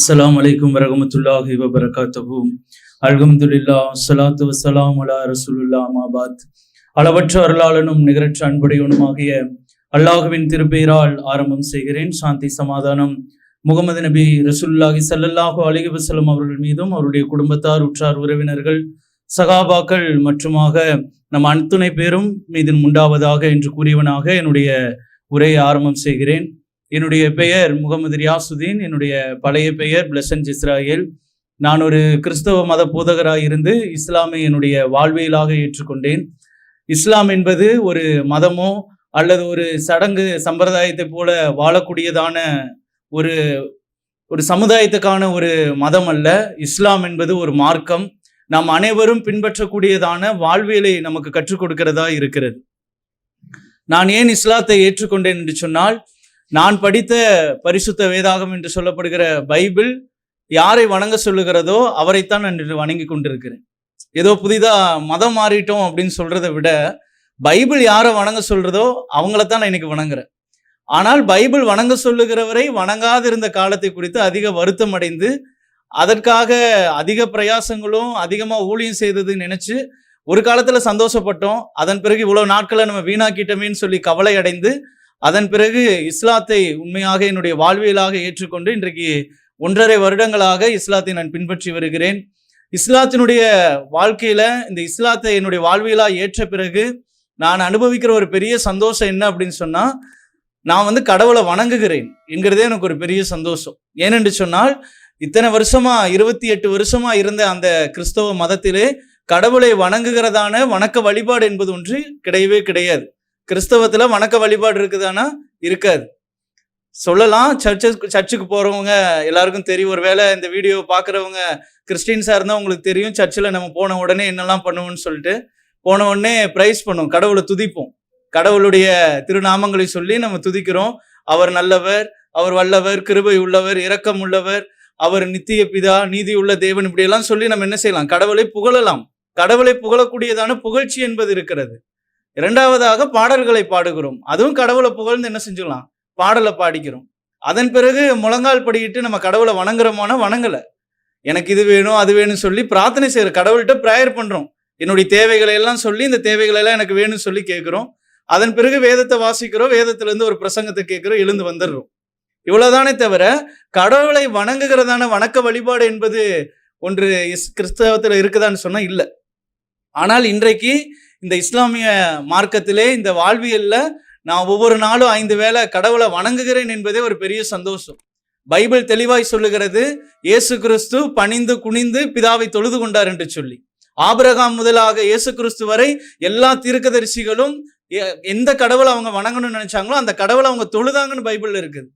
அஸ்லாம் அலைக்கும் வரகமத்துல்லாஹி வபரகாத்துஹு அல்ஹம்துலில்லா சலாத்து வசலாம் அலா ரசூலுல்லா மாபாத் அளவற்ற அருளாளனும் நிகரற்ற அன்புடையவனுமாகிய அல்லாஹுவின் திருப்பெயரால் ஆரம்பம் செய்கிறேன். சாந்தி சமாதானம். முகமது நபி ரசூல்லாஹி சல்லல்லாஹு அலிஹி வசலம் அவர்கள் மீதும் அவருடைய குடும்பத்தார் உற்றார் உறவினர்கள் சகாபாக்கள் மற்றுமாக நம் அத்துணை பேரும் மீதின் உண்டாவதாக என்று கூறியவனாக என்னுடைய உரையை ஆரம்பம் செய்கிறேன். என்னுடைய பெயர் முகமது ரியாசுதீன் என்னுடைய பழைய பெயர் பிளசன்ஸ் இஸ்ராயேல். நான் ஒரு கிறிஸ்தவ மத போதகராக இருந்து இஸ்லாமை என்னுடைய வாழ்வியலாக ஏற்றுக்கொண்டேன். இஸ்லாம் என்பது ஒரு மதமோ அல்லது ஒரு சடங்கு சம்பிரதாயத்தை போல வாழக்கூடியதான ஒரு ஒரு சமுதாயத்துக்கான ஒரு மதம் அல்ல. இஸ்லாம் என்பது ஒரு மார்க்கம். நாம் அனைவரும் பின்பற்றக்கூடியதான வாழ்வியலை நமக்கு கற்றுக் கொடுக்கிறதா இருக்கிறது. நான் ஏன் இஸ்லாத்தை ஏற்றுக்கொண்டேன் என்று சொன்னால் நான் படித்த பரிசுத்த வேதாகம் என்று சொல்லப்படுகிற பைபிள் யாரை வணங்க சொல்லுகிறதோ அவரைத்தான் நான் வணங்கி கொண்டிருக்கிறேன். ஏதோ புதிதாக மதம் மாறிட்டோம் அப்படின்னு சொல்கிறத விட பைபிள் யாரை வணங்க சொல்கிறதோ அவங்களத்தான் நான் இன்னைக்கு வணங்குறேன். ஆனால் பைபிள் வணங்க சொல்லுகிறவரை வணங்காதிருந்த காலத்தை குறித்து அதிக வருத்தம் அடைந்து அதற்காக அதிக பிரயாசங்களும் அதிகமாக ஊழியம் செய்தது நினச்சி ஒரு காலத்தில் சந்தோஷப்பட்டோம். அதன் பிறகு இவ்வளோ நாட்களை நம்ம வீணாக்கிட்டோமேன்னு சொல்லி கவலை அடைந்து அதன் பிறகு இஸ்லாத்தை உண்மையாக என்னுடைய வாழ்வியலாக ஏற்றுக்கொண்டு இன்றைக்கு ஒன்றரை வருடங்களாக இஸ்லாத்தை நான் பின்பற்றி வருகிறேன். இஸ்லாத்தினுடைய வாழ்க்கையில் இந்த இஸ்லாத்தை என்னுடைய வாழ்வியலாக ஏற்ற பிறகு நான் அனுபவிக்கிற ஒரு பெரிய சந்தோஷம் என்ன அப்படின்னு சொன்னால் நான் வந்து கடவுளை வணங்குகிறேன் என்கிறதே எனக்கு ஒரு பெரிய சந்தோஷம். ஏனென்று சொன்னால் இத்தனை வருஷமா இருபத்தி எட்டு வருஷமா இருந்த அந்த கிறிஸ்தவ மதத்திலே கடவுளை வணங்குகிறதான வணக்க வழிபாடு என்பது ஒன்று கிடையவே கிடையாது. கிறிஸ்தவத்தில் வணக்க வழிபாடு இருக்குதானா? இருக்காது. சொல்லலாம். சர்ச்சஸ் சர்ச்சுக்கு போகிறவங்க எல்லாருக்கும் தெரியும். ஒருவேளை இந்த வீடியோ பார்க்குறவங்க கிறிஸ்டின்ஸாக இருந்தால் உங்களுக்கு தெரியும். சர்ச்சில் நம்ம போன உடனே என்னெல்லாம் பண்ணுவோம்னு சொல்லிட்டு போன உடனே ப்ரைஸ் பண்ணுவோம். கடவுளை துதிப்போம். கடவுளுடைய திருநாமங்களை சொல்லி நம்ம துதிக்கிறோம். அவர் நல்லவர் அவர் வல்லவர் கிருபை உள்ளவர் இரக்கம் உள்ளவர் அவர் நித்திய பிதா நீதி உள்ள தேவன் இப்படியெல்லாம் சொல்லி நம்ம என்ன செய்யலாம்? கடவுளை புகழலாம். கடவுளை புகழக்கூடியதான புகழ்ச்சி என்பது இருக்கிறது. இரண்டாவதாக பாடல்களை பாடுகிறோம். அதுவும் கடவுளை புகழ்ந்து என்ன செஞ்சுக்கலாம்? பாடலை பாடிக்கிறோம். அதன் பிறகு முழங்கால் படிக்கிட்டு நம்ம கடவுளை வணங்குறோமானா வணங்கலை. எனக்கு இது வேணும் அது வேணும்னு சொல்லி பிரார்த்தனை செய்கிற கடவுள்கிட்ட ப்ரேயர் பண்ணுறோம் என்னுடைய தேவைகளை எல்லாம் சொல்லி இந்த தேவைகளை எல்லாம் எனக்கு வேணும்னு சொல்லி கேட்குறோம். அதன் பிறகு வேதத்தை வாசிக்கிறோம் வேதத்திலேருந்து ஒரு பிரசங்கத்தை கேட்குறோம் எழுந்து வந்துடுறோம். இவ்வளோதானே தவிர கடவுளை வணங்குகிறதான வணக்க வழிபாடு என்பது ஒன்று இஸ் கிறிஸ்தவத்தில் இருக்குதான்னு சொன்னால் இல்லை. ஆனால் இன்றைக்கு இந்த இஸ்லாமிய மார்க்கத்திலே இந்த வாழ்வியல்ல நான் ஒவ்வொரு நாளும் ஐந்து வேளை கடவுளை வணங்குகிறேன் என்பதே ஒரு பெரிய சந்தோஷம். பைபிள் தெளிவாய் சொல்லுகிறது இயேசு கிறிஸ்து பணிந்து குனிந்து பிதாவை தொழுது கொண்டார் என்று சொல்லி. ஆபிரகாம் முதலாக இயேசு கிறிஸ்து வரை எல்லா தீர்க்கதரிசிகளும் எ- எந்த கடவுளை அவங்க வணங்கணும்னு நினைச்சாங்களோ அந்த கடவுளை அவங்க தொழுதாங்கன்னு பைபிள் இருக்குது.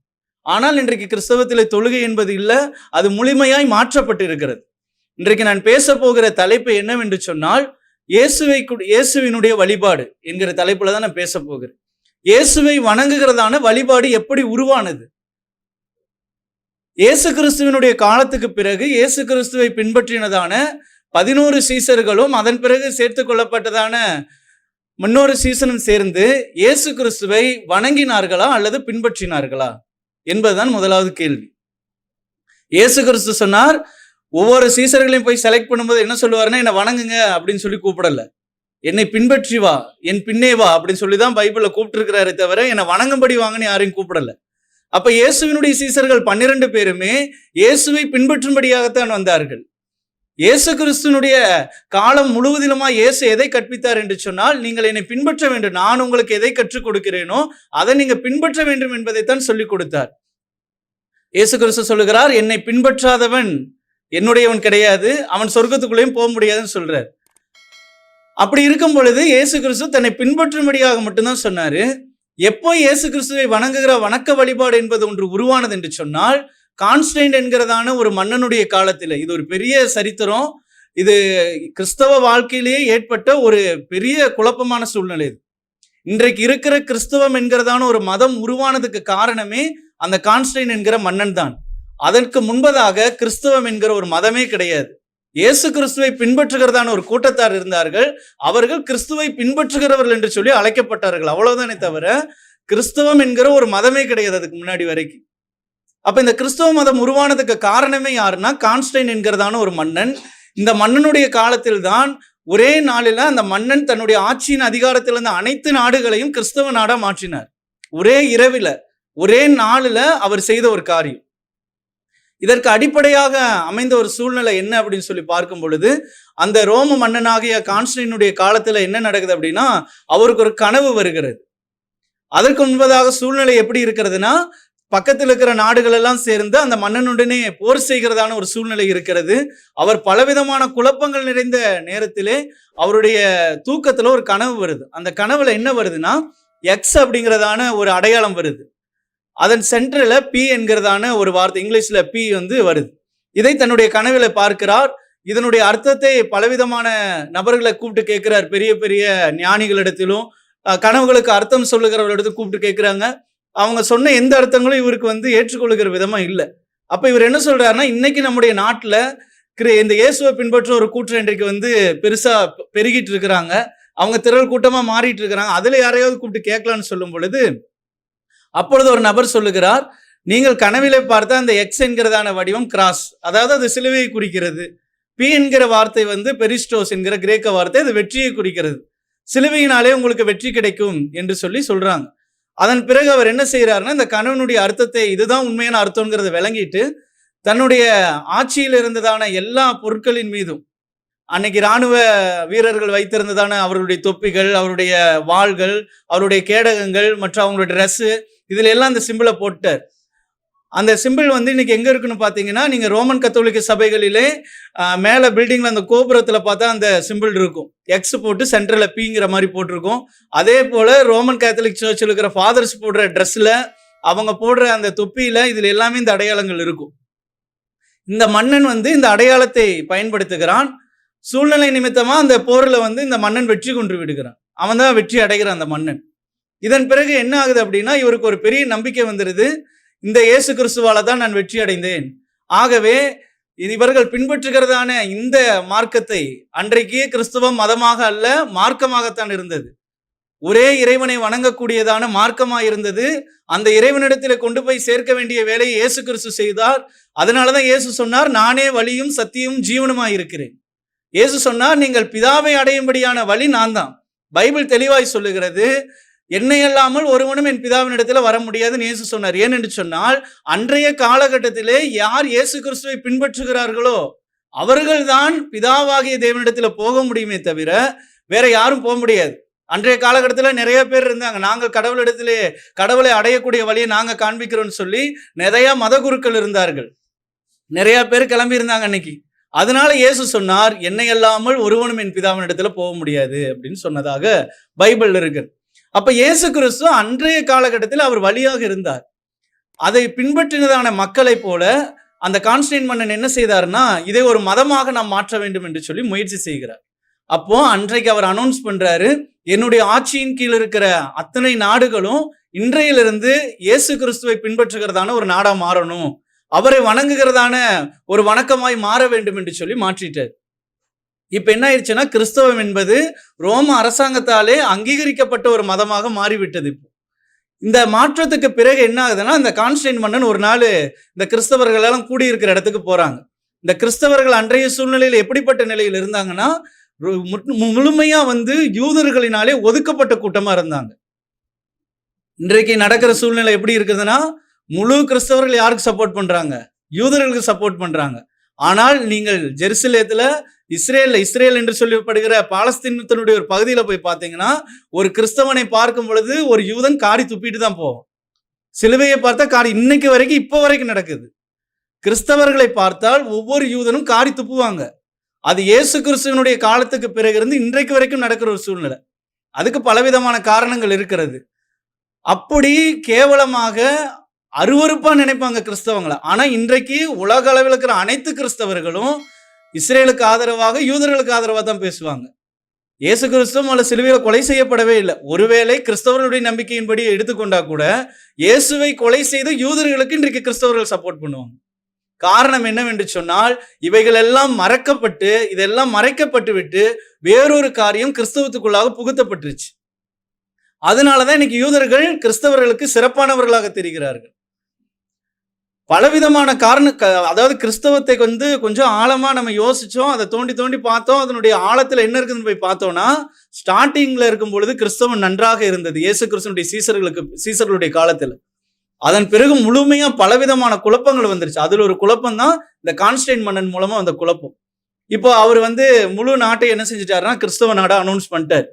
ஆனால் இன்றைக்கு கிறிஸ்தவத்திலே தொழுகை என்பது இல்லை அது முழுமையாய் மாற்றப்பட்டு இருக்கிறது இன்றைக்கு நான் பேச போகிற தலைப்பு என்னவென்று சொன்னால் இயேசுவை கு- இயேசுவினுடைய வழிபாடு என்கிற தலைப்புல தான் நான் பேச போகிறேன். இயேசுவை வணங்குகிறதான வழிபாடு எப்படி உருவானது? இயேசு கிறிஸ்துவினுடைய காலத்துக்கு பிறகு இயேசு கிறிஸ்துவை பின்பற்றினதான பதினோரு சீசர்களும் அதன் பிறகு சேர்த்து கொள்ளப்பட்டதான முன்னொரு சீசனும் சேர்ந்து இயேசு கிறிஸ்துவை வணங்கினார்களா அல்லது பின்பற்றினார்களா என்பதுதான் முதலாவது கேள்வி. இயேசு கிறிஸ்து சொன்னார் ஒவ்வொரு சீசர்களையும் போய் செலக்ட் பண்ணும்போது என்ன சொல்லுவாருன்னா என்னை வணங்குங்க அப்படின்னு சொல்லி கூப்பிடல. என்னை பின்பற்றி வா என் பின்னே வா அப்படின்னு சொல்லி தான் பைபிளில் கூப்பிட்டுருக்கிறாரே தவிர என்னை வணங்கும்படி வாங்கன்னு யாரையும் கூப்பிடல. அப்ப இயேசுவினுடைய சீசர்கள் பன்னிரண்டு பேருமே இயேசுவை பின்பற்றும்படியாகத்தான் வந்தார்கள். இயேசு கிறிஸ்துனுடைய காலம் முழுவதிலுமா இயேசு எதை கற்பித்தார் என்று சொன்னால் நீங்கள் என்னை பின்பற்ற வேண்டும் நான் உங்களுக்கு எதை கற்றுக் கொடுக்கிறேனோ அதை நீங்க பின்பற்ற வேண்டும் என்பதைத்தான் சொல்லிக் கொடுத்தார். இயேசு கிறிஸ்து சொல்லுகிறார் என்னை பின்பற்றாதவன் என்னுடையவன் கிடையாது அவன் சொர்க்கத்துக்குள்ளேயும் போக முடியாதுன்னு சொல்றார். அப்படி இருக்கும் பொழுது இயேசு கிறிஸ்து தன்னை பின்பற்றும்படியாக மட்டும்தான் சொன்னாரு. எப்போ இயேசு கிறிஸ்துவை வணங்குகிற வணக்க வழிபாடு என்பது ஒன்று உருவானது என்று சொன்னால் கான்ஸ்டைன் என்கிறதான ஒரு மன்னனுடைய காலத்தில் இது ஒரு பெரிய சரித்திரம். இது கிறிஸ்தவ வாழ்க்கையிலேயே ஏற்பட்ட ஒரு பெரிய குழப்பமான சூழ்நிலை இது. இன்றைக்கு இருக்கிற கிறிஸ்தவம் என்கிறதான ஒரு மதம் உருவானதுக்கு காரணமே அந்த கான்ஸ்டைன் என்கிற மன்னன் தான் அதற்கு முன்பதாக கிறிஸ்தவம் என்கிற ஒரு மதமே கிடையாது. இயேசு கிறிஸ்துவை பின்பற்றுகிறதான ஒரு கூட்டத்தார் இருந்தார்கள். அவர்கள் கிறிஸ்துவை பின்பற்றுகிறவர்கள் என்று சொல்லி அழைக்கப்பட்டார்கள். அவ்வளவுதானே தவிர கிறிஸ்தவம் என்கிற ஒரு மதமே கிடையாது அதுக்கு முன்னாடி வரைக்கும். அப்ப இந்த கிறிஸ்தவ மதம் உருவானதுக்கு காரணமே யாருன்னா கான்ஸ்டைன் என்கிறதான ஒரு மன்னன். இந்த மன்னனுடைய காலத்தில் தான் ஒரே நாளில் அந்த மன்னன் தன்னுடைய ஆட்சியின் அதிகாரத்தில் இருந்த அனைத்து நாடுகளையும் கிறிஸ்தவ நாடா மாற்றினார். ஒரே இரவில் ஒரே நாளில் அவர் செய்த ஒரு காரியம். இதற்கு அடிப்படையாக அமைந்த ஒரு சூழ்நிலை என்ன அப்படின்னு சொல்லி பார்க்கும் பொழுது அந்த ரோம மன்னனாகிய கான்ஸ்டன்டினுடைய காலத்துல என்ன நடக்குது அப்படின்னா அவருக்கு ஒரு கனவு வருகிறது. அதற்கு முன்பதாக சூழ்நிலை எப்படி இருக்கிறதுனா பக்கத்தில் இருக்கிற நாடுகள் எல்லாம் சேர்ந்து அந்த மன்னனுடனே போர் செய்கிறதான ஒரு சூழ்நிலை இருக்கிறது. அவர் பலவிதமான குழப்பங்கள் நிறைந்த நேரத்திலே அவருடைய தூக்கத்துல ஒரு கனவு வருது. அந்த கனவுல என்ன வருதுன்னா எக்ஸ் அப்படிங்கிறதான ஒரு அடையாளம் வருது. அதன் சென்டரில் பி என்கிறதான ஒரு வார்த்தை இங்கிலீஷில் பி வந்து வருது. இதை தன்னுடைய கனவில் பார்க்கிறார். இதனுடைய அர்த்தத்தை பலவிதமான நபர்களை கூப்பிட்டு கேட்கிறார். பெரிய பெரிய ஞானிகளிடத்திலும் கனவுகளுக்கு அர்த்தம் சொல்லுகிறவர்களிடத்தில் கூப்பிட்டு கேட்குறாங்க. அவங்க சொன்ன எந்த அர்த்தங்களும் இவருக்கு வந்து ஏற்றுக்கொள்ளுகிற விதமாக இல்லை. அப்போ இவர் என்ன சொல்கிறாருன்னா இன்னைக்கு நம்முடைய நாட்டில் கிரி- இந்த இயேசுவை பின்பற்ற ஒரு கூட்டம் இன்றைக்கு வந்து பெருசாக பெருகிட்டு இருக்கிறாங்க. அவங்க திரள் கூட்டமாக மாறிட்டு இருக்கிறாங்க. அதில் யாரையாவது கூப்பிட்டு கேட்கலான்னு சொல்லும் பொழுது அப்பொழுது ஒரு நபர் சொல்லுகிறார் நீங்கள் கனவிலே பார்த்த அந்த எக்ஸ் என்கிறதான வடிவம் கிராஸ் அதாவது அது சிலுவையை குறிக்கிறது. பி என்கிற வார்த்தை வந்து பெரிஸ்டோஸ் என்கிற கிரேக்க வார்த்தை அது வெற்றியை குறிக்கிறது. சிலுவையினாலே உங்களுக்கு வெற்றி கிடைக்கும் என்று சொல்லி சொல்றாங்க. அதன் பிறகு அவர் என்ன செய்கிறாருன்னா இந்த கணவனுடைய அர்த்தத்தை இதுதான் உண்மையான அர்த்தங்கிறத விளங்கிட்டு தன்னுடைய ஆட்சியில் இருந்ததான எல்லா பொருட்களின் மீதும் அன்னைக்கு ராணுவ வீரர்கள் வைத்திருந்ததான அவருடைய தொப்பிகள் அவருடைய வாள்கள் அவருடைய கேடகங்கள் மற்றும் அவங்களுடைய ட்ரெஸ்ஸு இதுல எல்லாம் அந்த சிம்பிளை போட்டார். அந்த சிம்பிள் வந்து இன்னைக்கு எங்கே இருக்குன்னு பார்த்தீங்கன்னா நீங்கள் ரோமன் கத்தோலிக்க சபைகளிலே மேலே பில்டிங்கில் அந்த கோபுரத்தில் பார்த்தா அந்த சிம்பிள் இருக்கும். எக்ஸ் போட்டு சென்டரில் பிங்கிற மாதிரி போட்டிருக்கும். அதே போல் ரோமன் கேத்தலிக் சர்ச்சில் இருக்கிற ஃபாதர்ஸ் போடுற ட்ரெஸ்ஸில் அவங்க போடுற அந்த தொப்பியில் இதில் எல்லாமே இந்த அடையாளங்கள் இருக்கும். இந்த மன்னன் வந்து இந்த அடையாளத்தை பயன்படுத்துகிறான். சூழ்நிலை நிமித்தமாக அந்த போரில் வந்து இந்த மன்னன் வெற்றி கொண்டு விடுகிறான். அவன் தான் வெற்றி அடைகிறான் அந்த மன்னன். இதன் பிறகு என்ன ஆகுது அப்படின்னா இவருக்கு ஒரு பெரிய நம்பிக்கை வந்துடுது இந்த இயேசு கிறிஸ்துவால தான் நான் வெற்றி அடைந்தேன். ஆகவே இவர்கள் பின்பற்றுகிறதான இந்த மார்க்கத்தை அன்றைக்கு கிறிஸ்துவம் மதமாக அல்ல மார்க்கமாகத்தான் இருந்தது. ஒரே இறைவனை வணங்கக்கூடியதான மார்க்கமாக இருந்தது. அந்த இறைவனிடத்தில் கொண்டு போய் சேர்க்க வேண்டிய வேலையை இயேசு கிறிஸ்து செய்தார். அதனாலதான் இயேசு சொன்னார் நானே வழியும் சத்தியும் ஜீவனுமாய் இருக்கிறேன். இயேசு சொன்னார் நீங்கள் பிதாவை அடையும்படியான வழி நான் தான் பைபிள் தெளிவாய் சொல்லுகிறது என்னை அல்லாமல் ஒருவனும் என் பிதாவின் இடத்துல வர முடியாதுன்னு இயேசு சொன்னார். ஏன் என்று சொன்னால் அன்றைய காலகட்டத்திலே யார் இயேசு கிறிஸ்துவை பின்பற்றுகிறார்களோ அவர்கள்தான் பிதாவாகிய தேவனிடத்தில் போக முடியுமே தவிர வேற யாரும் போக முடியாது. அன்றைய காலகட்டத்தில் நிறைய பேர் இருந்தாங்க. நாங்கள் கடவுளிடத்திலே கடவுளை அடையக்கூடிய வழியை நாங்கள் காண்பிக்கிறோம்னு சொல்லி நிறைய மத குருக்கள் இருந்தார்கள். நிறைய பேர் கிளம்பி இருந்தாங்க அன்னைக்கு. அதனால இயேசு சொன்னார் என்னை அல்லாமல் ஒருவனும் என் பிதாவின் இடத்துல போக முடியாது அப்படின்னு சொன்னதாக பைபிள் இருக்கு. அப்ப இயேசு கிறிஸ்து அன்றைய காலகட்டத்தில் அவர் வழியாக இருந்தார். அதை பின்பற்றினதான மக்களைப் போல அந்த கான்ஸ்டன்ட் மன்னன் என்ன செய்தார்னா இதை ஒரு மதமாக நாம் மாற்ற வேண்டும் என்று சொல்லி முயற்சி செய்கிறார். அப்போ அன்றைக்கு அவர் அனௌன்ஸ் பண்றாரு என்னுடைய ஆட்சியின் கீழ் இருக்கிற அத்தனை நாடுகளும் இன்றையிலிருந்து இயேசு கிறிஸ்துவை பின்பற்றுகிறதான ஒரு நாடா மாறணும். அவரை வணங்குகிறதான ஒரு வணக்கமாய் மாற வேண்டும் என்று சொல்லி மாற்றிட்டார். இப்ப என்ன ஆயிடுச்சுன்னா கிறிஸ்தவம் என்பது ரோம அரசாங்கத்தாலே அங்கீகரிக்கப்பட்ட ஒரு மதமாக மாறிவிட்டது இப்போ. இந்த மாற்றத்துக்கு பிறகு என்ன ஆகுதுன்னா இந்த கான்ஸ்டைன் மன்னன் ஒரு நாள் இந்த கிறிஸ்தவர்கள் எல்லாம் கூடியிருக்கிற இடத்துக்கு போறாங்க. இந்த கிறிஸ்தவர்கள் அன்றைய சூழ்நிலையில் எப்படிப்பட்ட நிலையில் இருந்தாங்கன்னா ஒரு மு- முழுமையா வந்து யூதர்களினாலே ஒதுக்கப்பட்ட கூட்டமா இருந்தாங்க. இன்றைக்கு நடக்கிற சூழ்நிலை எப்படி இருக்குதுன்னா முழு கிறிஸ்தவர்கள் யாருக்கு சப்போர்ட் பண்ணுறாங்க யூதர்களுக்கு சப்போர்ட் பண்ணுறாங்க ஆனால் நீங்கள் ஜெருசலேத்தில் இஸ்ரேலில் இஸ்ரேல் என்று சொல்லப்படுகிற பாலஸ்தீனத்தினுடைய ஒரு பகுதியில் போய் பார்த்தீங்கன்னா ஒரு கிறிஸ்தவனை பார்க்கும் பொழுது ஒரு யூதன் காரி துப்பிட்டு தான் போவோம் சிலுவையை பார்த்தா காரி இன்னைக்கு வரைக்கும் இப்போ வரைக்கும் நடக்குது. கிறிஸ்தவர்களை பார்த்தால் ஒவ்வொரு யூதனும் காரி துப்புவாங்க. அது இயேசு கிறிஸ்துவனுடைய காலத்துக்கு பிறகு இருந்து இன்றைக்கு வரைக்கும் நடக்கிற ஒரு சூழ்நிலை. அதுக்கு பலவிதமான காரணங்கள் இருக்கிறது. அப்படி கேவலமாக அருவறுப்பாக நினைப்பாங்க கிறிஸ்தவங்களை. ஆனால் இன்றைக்கு உலக அளவில் இருக்கிற அனைத்து கிறிஸ்தவர்களும் இஸ்ரேலுக்கு ஆதரவாக யூதர்களுக்கு ஆதரவாக தான் பேசுவாங்க. இயேசு கிறிஸ்துவும் அல்ல சிலுவையில் கொலை செய்யப்படவே இல்லை. ஒருவேளை கிறிஸ்தவர்களுடைய நம்பிக்கையின்படி எடுத்துக்கொண்டா கூட இயேசுவை கொலை செய்து யூதர்களுக்கு இன்றைக்கு கிறிஸ்தவர்கள் சப்போர்ட் பண்ணுவாங்க. காரணம் என்னவென்று சொன்னால் இவைகள் எல்லாம் மறக்கப்பட்டு இதெல்லாம் மறைக்கப்பட்டு விட்டு வேறொரு காரியம் கிறிஸ்தவத்துக்குள்ளாக புகுத்தப்பட்டுருச்சு. அதனாலதான் இன்னைக்கு யூதர்கள் கிறிஸ்தவர்களுக்கு சிறப்பானவர்களாக தெரிகிறார்கள். பலவிதமான காரண அதாவது கிறிஸ்தவத்தை வந்து கொஞ்சம் ஆழமாக நம்ம யோசித்தோம் அதை தோண்டி தோண்டி பார்த்தோம் அதனுடைய ஆழத்தில் என்ன இருக்குதுன்னு போய் பார்த்தோம்னா ஸ்டார்டிங்கில் இருக்கும் பொழுது கிறிஸ்தவம் நன்றாக இருந்தது. இயேசு கிறிஸ்தனுடைய சீசர்களுக்கு சீசர்களுடைய காலத்தில். அதன் பிறகு முழுமையாக பலவிதமான குழப்பங்கள் வந்துருச்சு. அதில் ஒரு குழப்பம் தான் இந்த கான்ஸ்டைன் மன்னன் மூலமாக அந்த குழப்பம். இப்போ அவர் வந்து முழு நாட்டை என்ன செஞ்சிட்டாருன்னா கிறிஸ்தவ நாடா அனௌன்ஸ் பண்ணிட்டார்.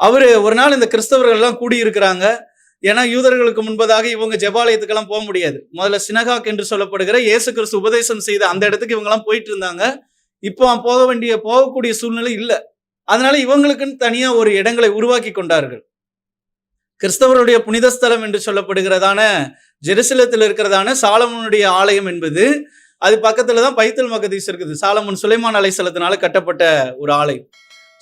அவர் ஒரு நாள் இந்த கிறிஸ்தவர்கள்லாம் கூடியிருக்கிறாங்க. கூடி இருக்கிறாங்க ஏன்னா யூதர்களுக்கு முன்பதாக இவங்க ஜெபாலயத்துக்கெல்லாம் போக முடியாது. முதல்ல சினகாக் என்று சொல்லப்படுகிற இயேசு கிறிஸ்து உபதேசம் செய்த அந்த இடத்துக்கு இவங்கெல்லாம் போயிட்டு இருந்தாங்க. இப்போ போக வேண்டிய போகக்கூடிய சூழ்நிலை இல்லை. அதனால இவங்களுக்குன்னு தனியாக ஒரு இடங்களை உருவாக்கி கொண்டார்கள். கிறிஸ்தவருடைய புனித ஸ்தலம் என்று சொல்லப்படுகிறதான ஜெருசலத்தில் இருக்கிறதான சாலமனுடைய ஆலயம் என்பது அது பக்கத்துல தான் பைத்தல் மகதீஸ் இருக்குது. சாலமன் சுலைமான் அலைசலத்தினால கட்டப்பட்ட ஒரு ஆலயம்.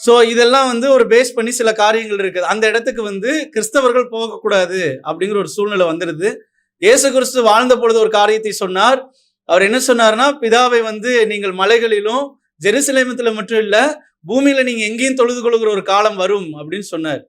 ஸோ இதெல்லாம் வந்து ஒரு பேஸ் பண்ணி சில காரியங்கள் இருக்குது. அந்த இடத்துக்கு வந்து கிறிஸ்தவர்கள் போகக்கூடாது அப்படிங்கிற ஒரு சூழ்நிலை வந்துடுது இயேசு கிறிஸ்து வாழ்ந்த பொழுது ஒரு காரியத்தை சொன்னார். அவர் என்ன சொன்னார்னா பிதாவை வந்து நீங்கள் மலைகளிலும் ஜெருசலேமத்தில் மட்டும் இல்லை பூமியில நீங்க எங்கேயும் தொழுது கொள்கிற ஒரு காலம் வரும் அப்படின்னு சொன்னார்.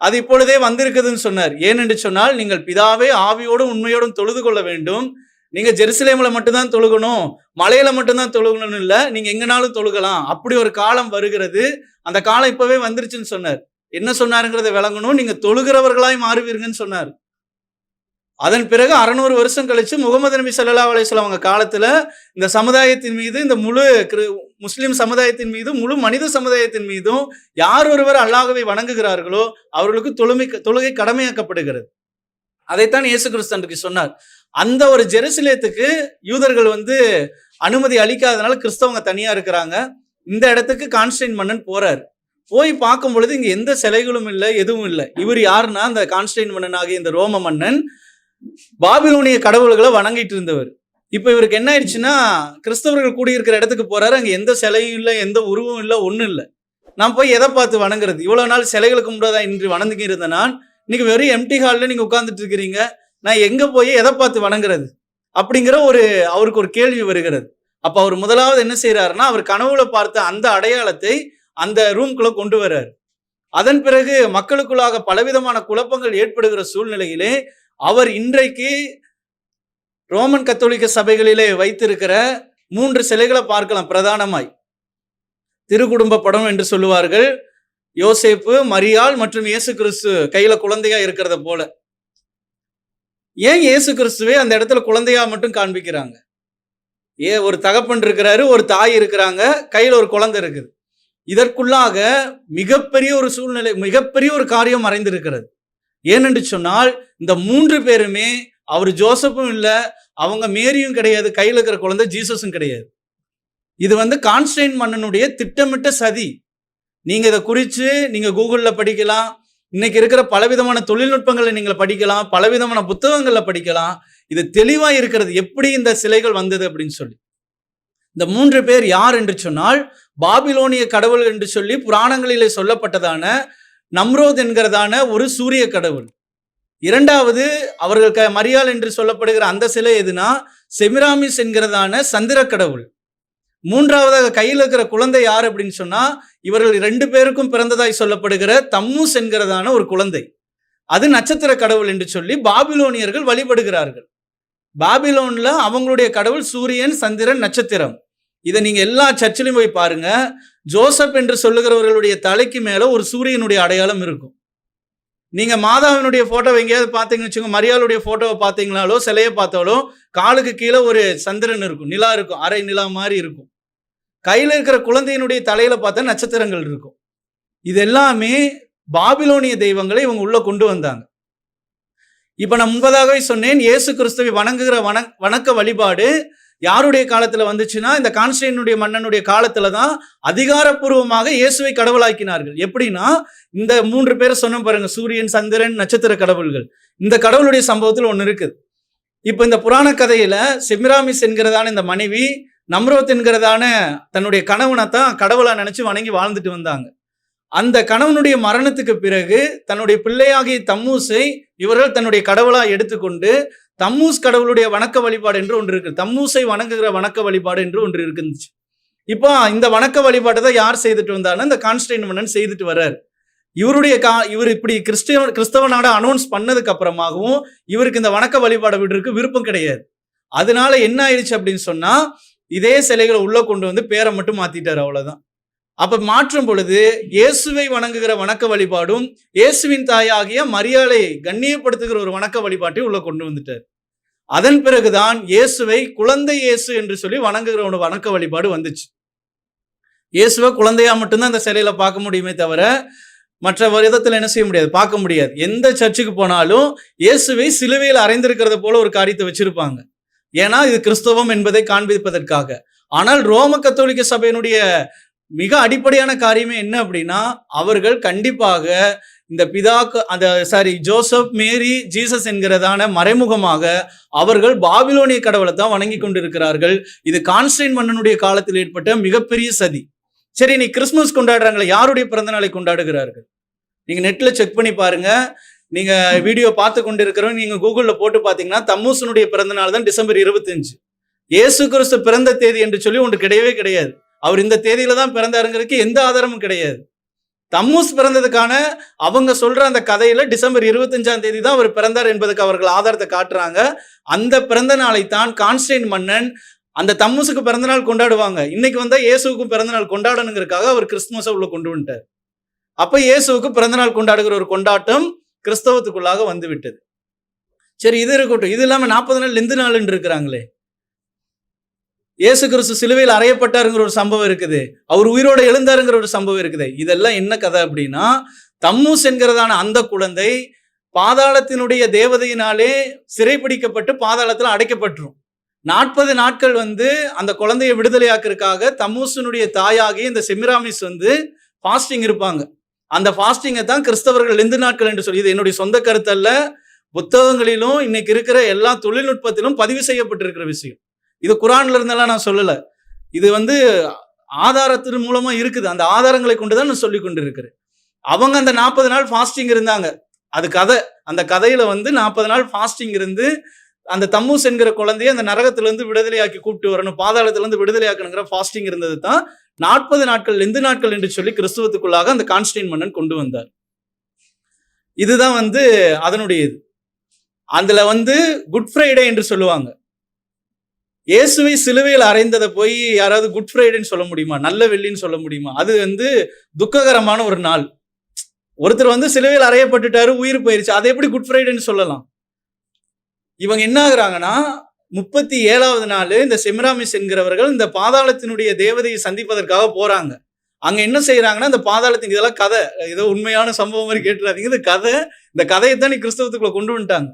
அது இப்பொழுதே வந்திருக்குதுன்னு சொன்னார். ஏனென்று சொன்னால் நீங்கள் பிதாவை ஆவியோடும் உண்மையோடும் தொழுது கொள்ள வேண்டும். நீங்க ஜெருசலேம்ல மட்டும்தான் தொழுகணும் மலையில மட்டும்தான் தொழுகணும்னு இல்லை நீங்க எங்கனாலும் தொழுகலாம். அப்படி ஒரு காலம் வருகிறது. அந்த காலம் இப்பவே வந்துருச்சுன்னு சொன்னார். என்ன சொன்னாருங்கிறத விளங்கணும். நீங்க தொழுகிறவர்களாய் மாறுவீர்கள்னு சொன்னார். அதன் பிறகு அறநூறு வருஷம் கழிச்சு முகமது நபி சல்லா அலைஹி அவங்க காலத்துல இந்த சமுதாயத்தின் மீது இந்த முழு கிரு- முஸ்லிம் சமுதாயத்தின் மீதும் முழு மனித சமுதாயத்தின் மீதும் யார் ஒருவர் அல்லாஹவை வணங்குகிறார்களோ அவர்களுக்கு தொழுமை தொழுகை கடமையாக்கப்படுகிறது. அதைத்தான் இயேசு கிறிஸ்தனுக்கு சொன்னார். அந்த ஒரு ஜெருசலேத்துக்கு யூதர்கள் வந்து அனுமதி அளிக்காதனால கிறிஸ்தவங்க தனியாக இருக்கிறாங்க. இந்த இடத்துக்கு கான்ஸ்டைன் மன்னன் போறார். போய் பார்க்கும் பொழுது இங்கே எந்த சிலைகளும் இல்லை எதுவும் இல்லை. இவர் யாருன்னா அந்த கான்ஸ்டைன் மன்னன் ஆகிய இந்த ரோம மன்னன் பாபிலோனிய கடவுள்களை வணங்கிட்டு இருந்தவர். இப்போ இவருக்கு என்ன ஆயிடுச்சுன்னா கிறிஸ்தவர்கள் கூடியிருக்கிற இடத்துக்கு போறாரு. அங்கே எந்த சிலையும் இல்லை எந்த உருவம் இல்லை ஒன்றும் இல்லை. நான் போய் எதை பார்த்து வணங்குறது? இவ்வளோ நாள் சிலைகளுக்கு முன்பதா இன்று வணங்கிட்டு இருந்த நான் இன்னைக்கு வெறும் எம்டி ஹாலில் நீங்கள் உட்காந்துட்டு இருக்கிறீங்க. நான் எங்கே போய் எதை பார்த்து வணங்குறது? அப்படிங்கிற ஒரு அவருக்கு ஒரு கேள்வி வருகிறது. அப்போ அவர் முதலாவது என்ன செய்கிறாருன்னா அவர் கனவுல பார்த்த அந்த அடையாளத்தை அந்த ரூம்குள்ளே கொண்டு வர்றார். அதன் பிறகு மக்களுக்குள்ளாக பலவிதமான குழப்பங்கள் ஏற்படுகிற சூழ்நிலையிலே அவர் இன்றைக்கு ரோமன் கத்தோலிக்க சபைகளிலே வைத்திருக்கிற மூன்று சிலைகளை பார்க்கலாம் பிரதானமாய். திருக்குடும்ப படம் என்று சொல்லுவார்கள். யோசேப்பு மரியாள் மற்றும் இயேசு கிறிஸ்து கையில குழந்தையா இருக்கிறத போல. ஏன் இயேசு கிறிஸ்துவே அந்த இடத்துல குழந்தையா மட்டும் காண்பிக்கிறாங்க? ஏ ஒரு தகப்பன் இருக்கிறாரு ஒரு தாய் இருக்கிறாங்க கையில் ஒரு குழந்தை இருக்குது. இதற்குள்ளாக மிகப்பெரிய ஒரு சூழ்நிலை மிகப்பெரிய ஒரு காரியம் மறைந்திருக்கிறது. ஏனென்று சொன்னால் இந்த மூன்று பேருமே அவர் ஜோசப்பும் இல்லை அவங்க மேரியும் கிடையாது கையில் இருக்கிற குழந்தை ஜீசஸும் கிடையாது. இது வந்து கான்ஸ்டைன் மன்னனுடைய திட்டமிட்ட சதி. நீங்கள் இதை குறித்து நீங்கள் கூகுளில் படிக்கலாம் இன்னைக்கு இருக்கிற பலவிதமான தொழில்நுட்பங்களை நீங்கள் படிக்கலாம் பலவிதமான புத்தகங்களை படிக்கலாம். இது தெளிவாக இருக்கிறது. எப்படி இந்த சிலைகள் வந்தது அப்படின்னு சொல்லி. இந்த மூன்று பேர் யார் என்று சொன்னால் பாபிலோனிய கடவுள் என்று சொல்லி புராணங்களிலே சொல்லப்பட்டதான நம்ரோத் என்கிறதான ஒரு சூரிய கடவுள். இரண்டாவது அவர்கள் க மரியாள் என்று சொல்லப்படுகிற அந்த சிலை எதுனா செமிராமிஸ் என்கிறதான சந்திர கடவுள். மூன்றாவதாக கையில் இருக்கிற குழந்தை யார் அப்படின்னு சொன்னா இவர்கள் ரெண்டு பேருக்கும் பிறந்ததாய் சொல்லப்படுகிற தம்மூஸ் என்கிறதான ஒரு குழந்தை. அது நட்சத்திர கடவுள் என்று சொல்லி பாபிலோனியர்கள் வழிபடுகிறார்கள். பாபிலோன்ல அவங்களுடைய கடவுள் சூரியன் சந்திரன் நட்சத்திரம். இதை நீங்க எல்லா சர்ச்சிலையும் போய் பாருங்க. ஜோசப் என்று சொல்லுகிறவர்களுடைய தலைக்கு மேல ஒரு சூரியனுடைய அடையாளம் இருக்கும். நீங்க மாதாவினுடைய ஃபோட்டோவை எங்கேயாவது பார்த்தீங்கன்னு வச்சுக்கோங்க மரியாளுடைய போட்டோவை பார்த்தீங்களாலோ சிலையை பார்த்தாலோ காலுக்கு கீழே ஒரு சந்திரன் இருக்கும் நிலா இருக்கும் அரை நிலா மாதிரி இருக்கும். கையில் இருக்கிற குழந்தையினுடைய தலையில பார்த்தா நட்சத்திரங்கள் இருக்கும். இது எல்லாமே பாபிலோனிய தெய்வங்களை இவங்க உள்ள கொண்டு வந்தாங்க. இப்போ நான் முன்பதாகவே சொன்னேன் இயேசு கிறிஸ்துவை வணங்குகிற வண வணக்க வழிபாடு யாருடைய காலத்தில் வந்துச்சுன்னா இந்த கான்ஸ்டைனுடைய மன்னனுடைய காலத்தில் தான் அதிகாரப்பூர்வமாக இயேசுவை கடவுளாக்கினார்கள். எப்படின்னா இந்த மூன்று பேரை சொன்ன பாருங்க சூரியன் சந்திரன் நட்சத்திர கடவுள்கள். இந்த கடவுளுடைய சம்பவத்தில் ஒன்று இருக்குது. இப்போ இந்த புராண கதையில் செமிராமிஸ் என்கிறதான இந்த மனைவி நம்ரோத் என்கிறதான தன்னுடைய கணவனை தான் கடவுளாக நினச்சி வணங்கி வாழ்ந்துட்டு வந்தாங்க. அந்த கணவனுடைய மரணத்துக்கு பிறகு தன்னுடைய பிள்ளையாகிய தம்மூஸை இவர்கள் தன்னுடைய கடவுளாக எடுத்துக்கொண்டு தம்மூஸ் கடவுளுடைய வணக்க வழிபாடு என்று ஒன்று இருக்கு. தம்மூஸை வணங்குகிற வணக்க வழிபாடு என்று ஒன்று இருந்துச்சு இப்போ இந்த வணக்க வழிபாட்டை தான் யார் செய்துட்டு வந்தாருன்னா இந்த கான்ஸ்டைன் மன்னன் செய்துட்டு வர்றார். இவருடைய கா இவர் இப்படி கிறிஸ்டிய கிறிஸ்தவ நாடை அனௌன்ஸ் பண்ணதுக்கு அப்புறமாகவும் இவருக்கு இந்த வணக்க வழிபாடை விடுறதுக்கு விருப்பம் கிடையாது. அதனால என்ன ஆயிடுச்சு அப்படின்னு சொன்னா இதே சிலைகளை உள்ளே கொண்டு வந்து பேரை மட்டும் மாற்றிட்டார் அவ்வளோதான் அப்போ மாற்றும் பொழுது இயேசுவை வணங்குகிற வணக்க வழிபாடும் இயேசுவின் தாயாகிய மரியாதை கண்ணியப்படுத்துகிற ஒரு வணக்க வழிபாட்டை உள்ளே கொண்டு வந்துட்டார். அதன் பிறகுதான் இயேசுவை குழந்தை இயேசு என்று சொல்லி வணங்குகிற ஒரு வணக்க வழிபாடு வந்துச்சு. இயேசுவை குழந்தையா மட்டும்தான் அந்த சிலையில பார்க்க முடியுமே தவிர மற்ற விதத்தில் என்ன செய்ய முடியாது பார்க்க முடியாது. எந்த சர்ச்சுக்கு போனாலும் இயேசுவை சிலுவையில் அறைந்திருக்கிறத போல ஒரு காரியத்தை வச்சிருப்பாங்க. ஏன்னா இது கிறிஸ்தவம் என்பதை காண்பிப்பதற்காக. ஆனால் ரோம கத்தோலிக்க சபையினுடைய மிக அடிப்படையான காரியமே என்ன அப்படின்னா அவர்கள் கண்டிப்பாக இந்த பிதாக்கு அந்த சாரி ஜோசப் மேரி ஜீசஸ் என்கிறதான மறைமுகமாக அவர்கள் பாபிலோனிய கடவுளை தான் வணங்கி கொண்டிருக்கிறார்கள். இது கான்ஸ்டைன் மன்னனுடைய காலத்தில் ஏற்பட்ட மிகப்பெரிய சதி. சரி நீ கிறிஸ்துமஸ் கொண்டாடுறாங்களே யாருடைய பிறந்த நாளை கொண்டாடுகிறார்கள்? நீங்க நெட்ல செக் பண்ணி பாருங்க. நீங்க வீடியோ பார்த்து கொண்டிருக்கிறோம் நீங்க கூகுளில் போட்டு பார்த்தீங்கன்னா தம்மூசனுடைய பிறந்த நாள் தான் டிசம்பர் இருபத்தஞ்சு. இயேசு கிறிஸ்து பிறந்த தேதி என்று சொல்லி ஒன்று கிடையவே கிடையாது. அவர் இந்த தேதியில தான் பிறந்தாருங்கிறதுக்கு எந்த ஆதாரமும் கிடையாது. தம்மூஸ் பிறந்ததுக்கான அவங்க சொல்ற அந்த கதையில டிசம்பர் இருபத்தஞ்சாம் தேதி தான் அவர் பிறந்தார் என்பதுக்கு அவர்கள் ஆதாரத்தை காட்டுறாங்க. அந்த பிறந்த நாளை தான் கான்ஸ்டைன் மன்னன் அந்த தம்மூசுக்கு பிறந்த நாள் கொண்டாடுவாங்க. இன்னைக்கு வந்தா இயேசுக்கும் பிறந்த நாள் கொண்டாடணுங்கிறதுக்காக அவர் கிறிஸ்துமஸை உள்ள கொண்டு வந்துட்டார். அப்ப இயேசுக்கு பிறந்த நாள் கொண்டாடுகிற ஒரு கொண்டாட்டம் கிறிஸ்தவத்துக்குள்ளாக வந்து விட்டது சரி இது இருக்கட்டும். இது இல்லாமல் நாற்பது நாள் லெந்து நாள்னு இருக்கிறாங்களே. இயேசு கிறிஸ்து சிலுவையில் அறையப்பட்டாருங்கிற ஒரு சம்பவம் இருக்குது. அவர் உயிரோடு எழுந்தாருங்கிற ஒரு சம்பவம் இருக்குது. இதெல்லாம் என்ன கதை அப்படின்னா தம்மூஸ் என்கிறதான அந்த குழந்தை பாதாளத்தினுடைய தேவதையினாலே சிறைப்பிடிக்கப்பட்டு பாதாளத்தில் அடைக்கப்பட்டுரும். நாற்பது நாட்கள் வந்து அந்த குழந்தையை விடுதலையாக்கிறதுக்காக தம்மூசனுடைய தாயாகி இந்த செமிராமிஸ் வந்து ஃபாஸ்டிங் இருப்பாங்க. அந்த ஃபாஸ்டிங்கை தான் கிறிஸ்தவர்கள் லெந்து நாட்கள் என்று சொல்லி இது என்னுடைய சொந்த கருத்தல்ல. புத்தகங்களிலும் இன்னைக்கு இருக்கிற எல்லா தொழில்நுட்பத்திலும் பதிவு செய்யப்பட்டிருக்கிற விஷயம். இது குரான்ல இருந்தெல்லாம் நான் சொல்லலை. இது வந்து ஆதாரத்தின் மூலமா இருக்குது. அந்த ஆதாரங்களை கொண்டு தான் நான் சொல்லி கொண்டு இருக்கிறேன் அவங்க அந்த நாற்பது நாள் ஃபாஸ்டிங் இருந்தாங்க. அது கதை. அந்த கதையில வந்து நாற்பது நாள் ஃபாஸ்டிங் இருந்து அந்த தம்மூஸ் என்கிற குழந்தைய அந்த நரகத்திலிருந்து விடுதலையாக்கி கூப்பிட்டு வரணும். பாதாளத்திலிருந்து விடுதலையாக்கணுங்கிற ஃபாஸ்டிங் இருந்தது தான். நாற்பது நாட்கள் எந்த நாட்கள் என்று சொல்லி கிறிஸ்துவத்துக்குள்ளாக அந்த கான்ஸ்டைன் மன்னன் கொண்டு வந்தார். இதுதான் வந்து அதனுடைய இது அதுல வந்து குட் ஃப்ரைடே என்று சொல்லுவாங்க. இயேசுவை சிலுவையில் அறைந்ததை போய் யாராவது குட் ஃப்ரைடேன்னு சொல்ல முடியுமா? நல்ல வெள்ளின்னு சொல்ல முடியுமா? அது வந்து துக்ககரமான ஒரு நாள். ஒருத்தர் வந்து சிலுவையில் அறையப்பட்டுட்டாரு உயிர் போயிருச்சு. அதை எப்படி குட் ஃப்ரைடேன்னு சொல்லலாம்? இவங்க என்ன ஆகுறாங்கன்னா முப்பத்தி ஏழாவது நாள் இந்த செமிராமிஸ் என்கிறவர்கள் இந்த பாதாளத்தினுடைய தேவதையை சந்திப்பதற்காக போறாங்க. அங்க என்ன செய்யறாங்கன்னா இந்த பாதாளத்தின் இதெல்லாம் கதை. ஏதோ உண்மையான சம்பவம் மாதிரி கேட்டுறாதீங்க. இது கதை. இந்த கதையை தான் நீ கிறிஸ்தவத்துக்குள்ள கொண்டு வந்துட்டாங்க.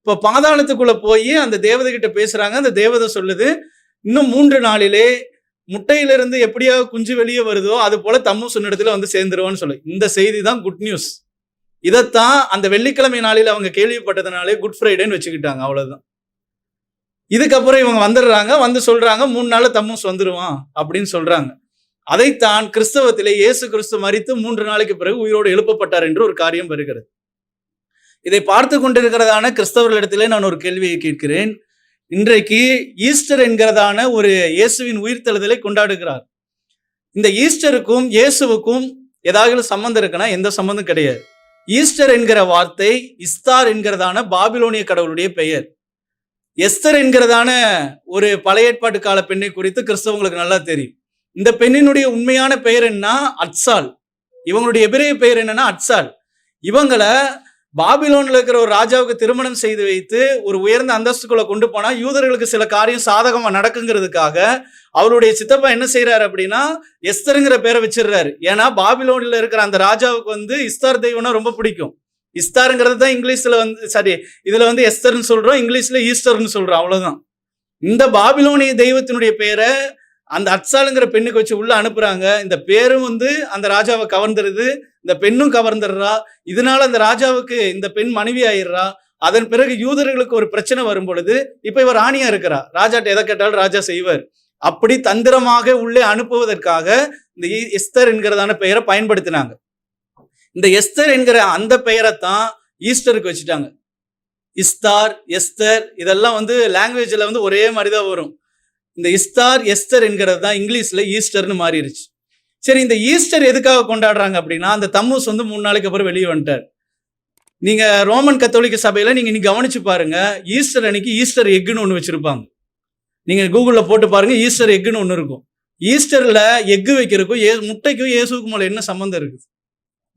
இப்போ பாதாளத்துக்குள்ள போய் அந்த தேவதை கிட்ட பேசுறாங்க. அந்த தேவதை சொல்லுது இன்னும் மூன்று நாளிலே முட்டையிலிருந்து எப்படியா குஞ்சு வெளியே வருதோ அது போல தம்மு சொன்னிடத்துல வந்து சேர்ந்துருவோன்னு சொல்லு. இந்த செய்தி தான் குட் நியூஸ். இதைத்தான் அந்த வெள்ளிக்கிழமை நாளில் அவங்க கேள்விப்பட்டதுனாலே குட் ஃப்ரைடேன்னு வச்சுக்கிட்டாங்க அவ்வளவுதான். இதுக்கப்புறம் இவங்க வந்துடுறாங்க வந்து சொல்றாங்க மூணு நாள் தம்மூஸ் வந்துருவான் அப்படின்னு சொல்றாங்க. அதைத்தான் கிறிஸ்தவத்திலே இயேசு கிறிஸ்து மறித்து மூன்று நாளைக்கு பிறகு உயிரோடு எழுப்பப்பட்டார் என்று ஒரு காரியம் வருகிறது. இதை பார்த்து கொண்டிருக்கிறதான கிறிஸ்தவர்களிடத்திலே நான் ஒரு கேள்வியை கேட்கிறேன். இன்றைக்கு ஈஸ்டர் என்கிறதான ஒரு இயேசுவின் உயிர்த்தெழுதலை கொண்டாடுகிறார். இந்த ஈஸ்டருக்கும் இயேசுவுக்கும் ஏதாவது சம்மந்தம் இருக்குன்னா எந்த சம்மந்தம் கிடையாது. ஈஸ்டர் என்கிற வார்த்தை இஸ்தார் என்கிறதான பாபிலோனிய கடவுளுடைய பெயர். எஸ்தர் என்கிறதான ஒரு பழைய ஏற்பாட்டு கால பெண்ணை குறித்து கிறிஸ்தவங்களுக்கு நல்லா தெரியும். இந்த பெண்ணினுடைய உண்மையான பெயர் என்ன? அட்சால். இவங்களுடைய எபிரேய பெயர் என்னன்னா அட்சால். இவங்களை பாபிலோன்ல இருக்கிற ஒரு ராஜாவுக்கு திருமணம் செய்து வைத்து ஒரு உயர்ந்த அந்தஸ்துக்குள்ள கொண்டு போனா யூதர்களுக்கு சில காரியம் சாதகமா நடக்குங்கிறதுக்காக அவருடைய சித்தப்பா என்ன செய்யறாரு அப்படின்னா எஸ்தருங்கிற பேரை வச்சிடுறாரு. ஏன்னா பாபிலோன்ல இருக்கிற அந்த ராஜாவுக்கு வந்து இஸ்தார் தெய்வம்னா ரொம்ப பிடிக்கும். இஸ்தாருங்கிறது தான் இங்கிலீஷ்ல வந்து சாரி இதுல வந்து எஸ்தர்னு சொல்றோம் இங்கிலீஷ்ல ஈஸ்டர்னு சொல்றோம் அவ்வளவுதான். இந்த பாபிலோனிய தெய்வத்தினுடைய பேரை அந்த அட்சாலுங்கிற பெண்ணுக்கு வச்சு உள்ள அனுப்புறாங்க. இந்த பேரும் வந்து அந்த ராஜாவை கவர்ந்துருது. இந்த பெண்ணும் கவர்ந்துடுறா. இதனால அந்த ராஜாவுக்கு இந்த பெண் மனைவி ஆயிடுறா. அதன் பிறகு யூதர்களுக்கு ஒரு பிரச்சனை வரும் பொழுது இப்ப இவர் ராணியா இருக்கிறா ராஜாட்ட எதை கேட்டாலும் ராஜா செய்வார். அப்படி தந்திரமாக உள்ளே அனுப்புவதற்காக இந்த ஈ- எஸ்தர் என்கிறதான பெயரை பயன்படுத்தினாங்க. இந்த எஸ்தர் என்கிற அந்த பெயரை தான் ஈஸ்டருக்கு வச்சுட்டாங்க. இஸ்தார் எஸ்தர் இதெல்லாம் வந்து லாங்குவேஜில் வந்து ஒரே மாதிரி தான் வரும். இந்த இஸ்தார் எஸ்தர் என்கிறது தான் இங்கிலீஷில் ஈஸ்டர்னு மாறிடுச்சு. சரி இந்த ஈஸ்டர் எதுக்காக கொண்டாடுறாங்க அப்படின்னா அந்த தம்மூஸ் வந்து மூணு நாளைக்கு அப்புறம் வெளியே வந்துட்டார். நீங்க ரோமன் கத்தோலிக்க சபையில நீங்க நீ கவனிச்சு பாருங்க ஈஸ்டர் அன்னைக்கு ஈஸ்டர் எக்குன்னு ஒன்று வச்சிருப்பாங்க. நீங்க கூகுளில் போட்டு பாருங்க ஈஸ்டர் எக்குன்னு ஒன்று இருக்கும். ஈஸ்டர்ல எக்கு வைக்கிறதுக்கும் ஏ முட்டைக்கும் இயேசுக்கும் மேலே என்ன சம்மந்தம் இருக்குது?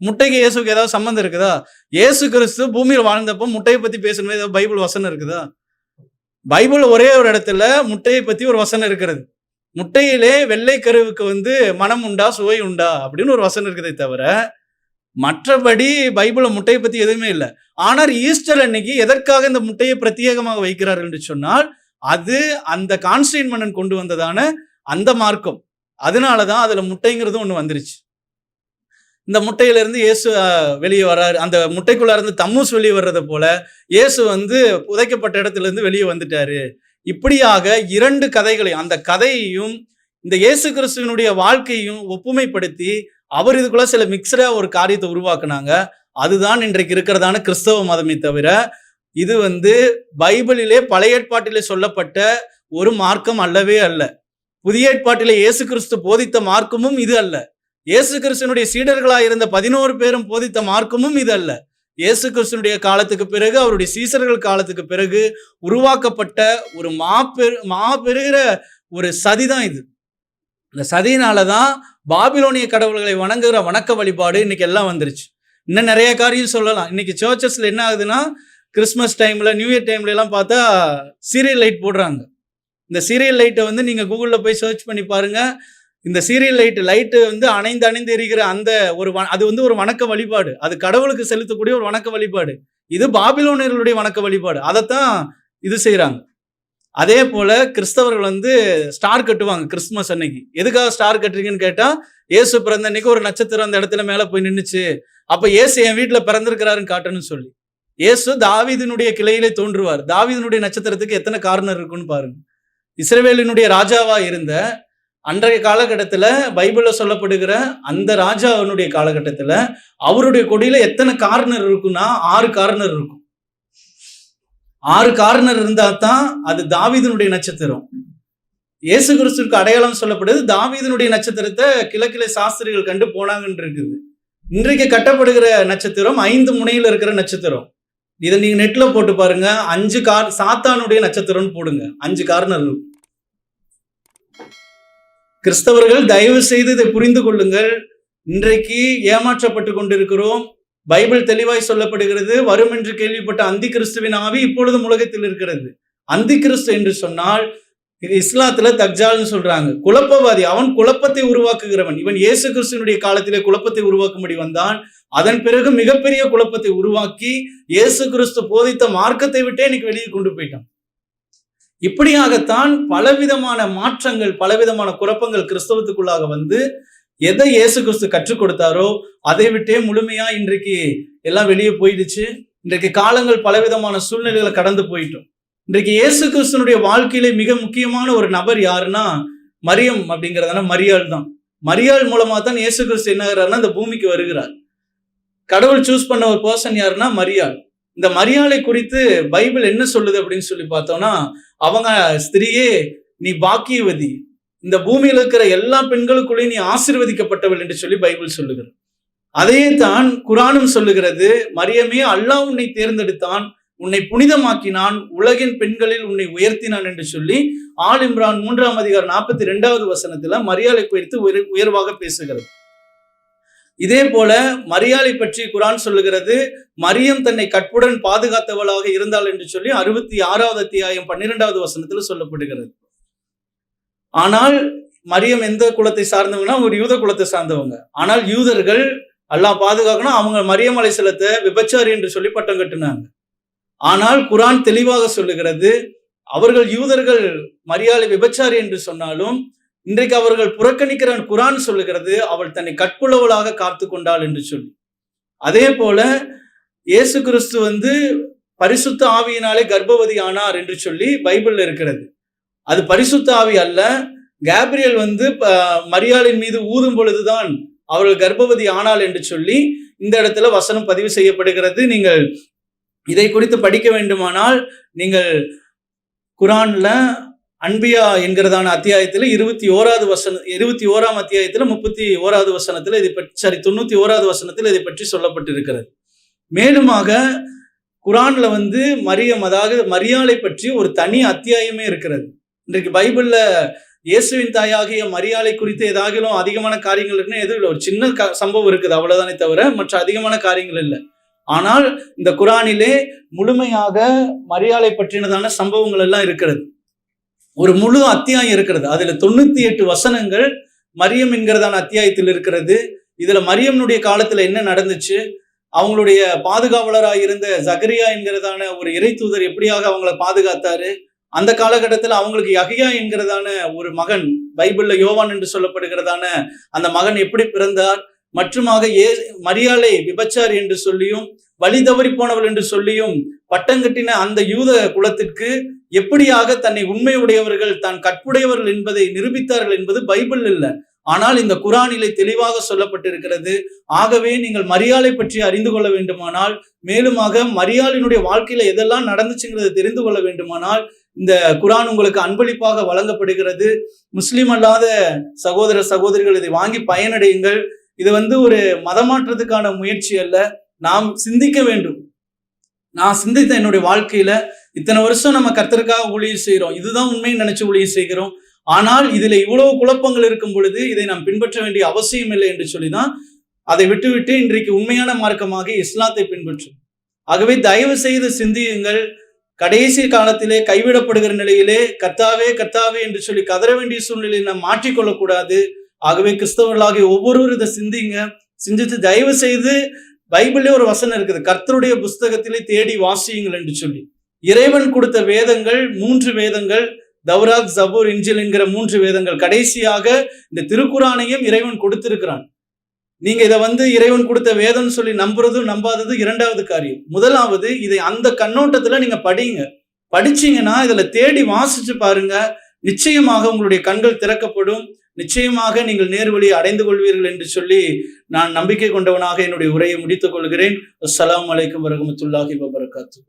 முட்டைக்கு இயேசுக்கு ஏதாவது சம்மந்தம் இருக்குதா? இயேசு கிறிஸ்து பூமியில் வாழ்ந்தப்போ முட்டையை பத்தி பேசணுமே? ஏதாவது பைபிள் வசனம் இருக்குதா? பைபிள் ஒரே ஒரு இடத்துல முட்டையை பத்தி ஒரு வசனம் இருக்கிறது. முட்டையிலே வெள்ளை கருவுக்கு வந்து மனம் உண்டா சுவை உண்டா அப்படின்னு ஒரு வசனம் இருக்குதே தவிர மற்றபடி பைபிளை முட்டையை பற்றி எதுவுமே இல்லை. ஆனால் ஈஸ்டர் அன்னைக்கு எதற்காக இந்த முட்டையை பிரத்யேகமாக வைக்கிறார்கள் என்று சொன்னால் அது அந்த கான்ஸ்டைன் மன்னன் கொண்டு வந்ததான அந்த மார்க்கம். அதனால தான் அதில் முட்டைங்கிறது ஒன்று வந்துருச்சு. இந்த முட்டையிலேருந்து இயேசு வெளியே வர்றாரு அந்த முட்டைக்குள்ளே இருந்து தம்மூஸ் வெளியே வர்றதை போல இயேசு வந்து புதைக்கப்பட்ட இடத்துல இருந்து வெளியே வந்துட்டாரு. இப்படியாக இரண்டு கதைகளை அந்த கதையையும் இந்த இயேசு கிறிஸ்துவனுடைய வாழ்க்கையும் ஒப்புமைப்படுத்தி அவர் இதுக்குள்ள சில மிக்சரா ஒரு காரியத்தை உருவாக்குனாங்க. அதுதான் இன்றைக்கு இருக்கிறதான கிறிஸ்தவ மதமே தவிர இது வந்து பைபிளிலே பழைய ஏற்பாட்டிலே சொல்லப்பட்ட ஒரு மார்க்கம் அல்லவே அல்ல. புதிய ஏற்பாட்டிலே இயேசு கிறிஸ்து போதித்த மார்க்கமும் இது அல்ல. இயேசு கிறிஸ்துனுடைய சீடர்களாக இருந்த பதினோரு பேரும் போதித்த மார்க்கமும் இது அல்ல. இயேசு கிறிஸ்துனுடைய காலத்துக்கு பிறகு அவருடைய சீசர்கள் காலத்துக்கு பிறகு உருவாக்கப்பட்ட ஒரு மாபெரு மாபெருகிற ஒரு சதிதான் இது. இந்த சதியினால தான் பாபிலோனிய கடவுள்களை வணங்குகிற வணக்க வழிபாடு இன்னைக்கு எல்லாம் வந்துருச்சு. இன்னும் நிறைய காரியம் சொல்லலாம். இன்னைக்கு சர்ச்சஸ்ல என்ன ஆகுதுன்னா கிறிஸ்மஸ் டைம்ல நியூ இயர் டைம்ல எல்லாம் பார்த்தா சீரியல் லைட் போடுறாங்க. இந்த சீரியல் லைட்டை வந்து நீங்க கூகுளில் போய் சர்ச் பண்ணி பாருங்க. இந்த சீரியல் லைட் லைட்டு வந்து அணைந்து அணைந்து எரிகிற அந்த ஒரு வ- அது வந்து ஒரு வணக்க வழிபாடு. அது கடவுளுக்கு செலுத்தக்கூடிய ஒரு வணக்க வழிபாடு. இது பாபிலோனியர்களுடைய வணக்க வழிபாடு. அதைத்தான் இது செய்கிறாங்க அதே போல கிறிஸ்தவர்கள் வந்து ஸ்டார் கட்டுவாங்க கிறிஸ்துமஸ் அன்னைக்கு. எதுக்காக ஸ்டார் கட்டுறீங்கன்னு கேட்டால் ஏசு பிறந்த அன்னைக்கு ஒரு நட்சத்திரம் அந்த இடத்துல மேலே போய் நின்றுச்சு அப்போ ஏசு என் வீட்டில் பிறந்திருக்கிறாருன்னு காட்டணும்னு சொல்லி. ஏசு தாவீதினுடைய கிளையிலே தோன்றுவார். தாவிதனுடைய நட்சத்திரத்துக்கு எத்தனை காரணம் இருக்குன்னு பாருங்க. இஸ்ரவேலினுடைய ராஜாவா இருந்த அன்றைய காலகட்டத்தில் பைபிளில் சொல்லப்படுகிற அந்த ராஜாவினுடைய காலகட்டத்தில் அவருடைய கொடியில் எத்தனை கார்னர் இருக்குன்னா ஆறு கார்னர் இருக்கும். ஆறு கார்னர் இருந்தால் தான் அது தாவிதனுடைய நட்சத்திரம். இயேசு கிறிஸ்துக்கு அடையாளம் சொல்லப்படுது தாவீதனுடைய நட்சத்திரத்தை கிழக்கிலே சாஸ்திரிகள் கண்டு போனாங்கன்னு இருக்குது. இன்றைக்கு கட்டப்படுகிற நட்சத்திரம் ஐந்து முனையில் இருக்கிற நட்சத்திரம். இதை நீங்க நெட்ல போட்டு பாருங்க. அஞ்சு கார் சாத்தானுடைய நட்சத்திரம்னு போடுங்க. அஞ்சு கார்னர் இருக்கும். கிறிஸ்தவர்கள் தயவு செய்து இதை புரிந்து கொள்ளுங்கள். இன்றைக்கு ஏமாற்றப்பட்டு கொண்டிருக்கிறோம். பைபிள் தெளிவாய் சொல்லப்படுகிறது. வரும் என்று கேள்விப்பட்ட அந்தி கிறிஸ்துவின் ஆவி இப்பொழுதும் உலகத்தில் இருக்கிறது. அந்தி கிறிஸ்து என்று சொன்னால் இஸ்லாத்துல தக்ஜால்னு சொல்றாங்க. குழப்பவாதி அவன் குழப்பத்தை உருவாக்குகிறவன். இவன் இயேசு கிறிஸ்துவனுடைய காலத்திலே குழப்பத்தை உருவாக்கும்படி வந்தான். அதன் பிறகு மிகப்பெரிய குழப்பத்தை உருவாக்கி இயேசு கிறிஸ்து போதித்த மார்க்கத்தை விட்டே இன்னைக்கு வெளியே கொண்டு போயிட்டான். இப்படியாகத்தான் பலவிதமான மாற்றங்கள் பலவிதமான குழப்பங்கள் கிறிஸ்தவத்துக்குள்ளாக வந்து எதை இயேசு கிறிஸ்து கற்றுக் கொடுத்தாரோ அதை விட்டே முழுமையா இன்றைக்கு எல்லாம் வெளியே போயிடுச்சு. இன்றைக்கு காலங்கள் பலவிதமான சூழ்நிலைகளை கடந்து போயிட்டோம். இன்றைக்கு இயேசு கிறிஸ்துனுடைய வாழ்க்கையிலே மிக முக்கியமான ஒரு நபர் யாருன்னா மரியம் அப்படிங்கிறதான மரியாள் தான். மரியாள் மூலமா தான் இயேசு கிறிஸ்து என்ன இந்த பூமிக்கு வருகிறார். கடவுள் சூஸ் பண்ண ஒரு பர்சன் யாருன்னா மரியாள். இந்த மரியாதை குறித்து பைபிள் என்ன சொல்லுது அப்படின்னு சொல்லி பார்த்தோம்னா அவங்க ஸ்திரியே நீ பாக்கியவதி. இந்த பூமியில் இருக்கிற எல்லா பெண்களுக்குள்ளேயும் நீ ஆசீர்வதிக்கப்பட்டவள் என்று சொல்லி பைபிள் சொல்லுகிறது. அதையே தான் குரானும் சொல்லுகிறது மரியமே அல்லாஹ் உன்னை தேர்ந்தெடுத்தான் உன்னை புனிதமாக்கினான் உலகின் பெண்களில் உன்னை உயர்த்தினான் என்று சொல்லி ஆல் இம்ரான் மூன்றாம் அதிகாரம் நாற்பத்தி ரெண்டாவது வசனத்துல மரியாதை குறித்து உயர் உயர்வாக பேசுகிறது. இதே போல மரியாதை பற்றி குரான் சொல்லுகிறது மரியம் தன்னை கற்புடன் பாதுகாத்தவளாக இருந்தாள் என்று சொல்லி அறுபத்தி ஆறாவது அத்தியாயம் பன்னிரெண்டாவது வசனத்தில் சொல்லப்படுகிறது. ஆனால் மரியம் எந்த குலத்தை சார்ந்தவங்கன்னா ஒரு யூத குலத்தை சார்ந்தவங்க. ஆனால் யூதர்கள் அல்லாஹ் பாதுகாக்கணும் அவங்க மரியம் அலைசலத்தை விபச்சாரி என்று சொல்லி பட்டம் கட்டினாங்க. ஆனால் குரான் தெளிவாக சொல்லுகிறது அவர்கள் யூதர்கள் மரியாதை விபச்சாரி என்று சொன்னாலும் இன்றைக்கு அவர்கள் புறக்கணிக்கிற குரான் சொல்லுகிறது அவள் தன்னை கற்புள்ளவளாக காத்து கொண்டாள் என்று சொல்லி. அதே போல இயேசு கிறிஸ்து வந்து பரிசுத்த ஆவியினாலே கர்ப்பவதி ஆனார் என்று சொல்லி பைபிள்ல இருக்கிறது. அது பரிசுத்த ஆவி அல்ல. கேப்ரியல் வந்து ப- மரியாளின் மீது ஊதும் பொழுதுதான் அவர்கள் கர்ப்பவதி ஆனாள் என்று சொல்லி இந்த இடத்துல வசனம் பதிவு செய்யப்படுகிறது. நீங்கள் இதை குறித்து படிக்க வேண்டுமானால் நீங்கள் குரான்ல அன்பியா என்கிறதான அத்தியாயத்தில் இருபத்தி ஓராவது வசன இருபத்தி ஓராம் அத்தியாயத்தில் முப்பத்தி ஓராவது வசனத்தில் இதை பற்றி சாரி தொண்ணூத்தி ஓராவது வசனத்தில் இதை பற்றி சொல்லப்பட்டிருக்கிறது. மேலுமாக குரான்ல வந்து மரியம் அதாவது மரியாளை பற்றி ஒரு தனி அத்தியாயமே இருக்கிறது. இன்றைக்கு பைபிளில் இயேசுவின் தாயாகிய மரியாதை குறித்து ஏதாகிலும் அதிகமான காரியங்கள் இருக்குன்னு எதுவும் இல்லை ஒரு சின்ன க- சம்பவம் இருக்குது அவ்வளோதானே தவிர மற்ற அதிகமான காரியங்கள் இல்லை. ஆனால் இந்த குரானிலே முழுமையாக மரியாதை பற்றினதான சம்பவங்கள் எல்லாம் இருக்கிறது. ஒரு முழு அத்தியாயம் இருக்கிறது. அதில் தொண்ணூத்தி எட்டு வசனங்கள் மரியம் என்கிறதான அத்தியாயத்தில் இருக்கிறது. இதில் மரியம்னுடைய காலத்தில் என்ன நடந்துச்சு? அவங்களுடைய பாதுகாவலராக இருந்த ஜகரியா என்கிறதான ஒரு இறை தூதர் எப்படியாக அவங்கள பாதுகாத்தாரு? அந்த காலகட்டத்தில் அவங்களுக்கு யகையா என்கிறதான ஒரு மகன் பைபிள்ல யோவான் என்று சொல்லப்படுகிறதான அந்த மகன் எப்படி பிறந்தார்? மற்றுமாக ஏ மரியாளை விபச்சாரி என்று சொல்லியும் வழி தவறி போனவள் என்று சொல்லியும் பட்டங்கட்டின அந்த யூத குலத்திற்கு எப்படியாக தன்னை உண்மையுடையவர்கள் தான் கற்புடையவர்கள் என்பதை நிரூபித்தார்கள் என்பது பைபிள் இல்லை. ஆனால் இந்த குரானிலே தெளிவாக சொல்லப்பட்டிருக்கிறது ஆகவே நீங்கள் மரியாதை பற்றி அறிந்து கொள்ள வேண்டுமானால் மேலுமாக மரியாளினுடைய வாழ்க்கையில எதெல்லாம் நடந்துச்சுங்கிறதை தெரிந்து கொள்ள வேண்டுமானால் இந்த குரான் உங்களுக்கு அன்பளிப்பாக வழங்கப்படுகிறது. முஸ்லிம் அல்லாத சகோதர சகோதரிகள் இதை வாங்கி பயனடையுங்கள். இது வந்து ஒரு மதமாற்றத்துக்கான முயற்சி அல்ல. நாம் சிந்திக்க வேண்டும். நான் சிந்தித்த என்னுடைய வாழ்க்கையில இத்தனை வருஷம் நம்ம கர்த்தருக்காக ஊழியர் செய்கிறோம். இதுதான் உண்மைன்னு நினைச்சு ஊழியர் செய்கிறோம். ஆனால் இதுல இவ்வளவு குழப்பங்கள் இருக்கும் பொழுது இதை நாம் பின்பற்ற வேண்டிய அவசியம் இல்லை என்று சொல்லிதான் அதை விட்டுவிட்டு இன்றைக்கு உண்மையான மார்க்கமாக இஸ்லாத்தை பின்பற்றும். ஆகவே தயவு செய்து சிந்தியுங்கள். கடைசி காலத்திலே கைவிடப்படுகிற நிலையிலே கர்த்தாவே கர்த்தாவே என்று சொல்லி கதற வேண்டிய சூழ்நிலையை நாம் மாற்றிக்கொள்ளக்கூடாது. ஆகவே கிறிஸ்தவர்களாகிய ஒவ்வொருவரும் இதை சிந்திங்க சிந்தித்து தயவு செய்து பைபிள்லேயே ஒரு வசனம் இருக்குது. கர்த்தருடைய புஸ்தகத்திலே தேடி வாசியுங்கள் என்று சொல்லி. இறைவன் கொடுத்த வேதங்கள் மூன்று வேதங்கள் தௌராத் ஜபூர் இஞ்சில் என்கிற மூன்று வேதங்கள். கடைசியாக இந்த திருக்குறானையும் இறைவன் கொடுத்திருக்கிறான். நீங்க இதை வந்து இறைவன் கொடுத்த வேதம்னு சொல்லி நம்புறதும் நம்பாதது இரண்டாவது காரியம். முதலாவது இதை அந்த கண்ணோட்டத்துல நீங்க படிங்க. படிச்சீங்கன்னா இதுல தேடி வாசிச்சு பாருங்க. நிச்சயமாக உங்களுடைய கண்கள் திறக்கப்படும். நிச்சயமாக நீங்கள் நேர்வழியை அடைந்து கொள்வீர்கள் என்று சொல்லி நான் நம்பிக்கை கொண்டவனாக என்னுடைய உரையை முடித்துக் கொள்கிறேன். அஸ்லாம் வலைக்கம் வரஹ்மத்துல்லாஹி வபரகாத்து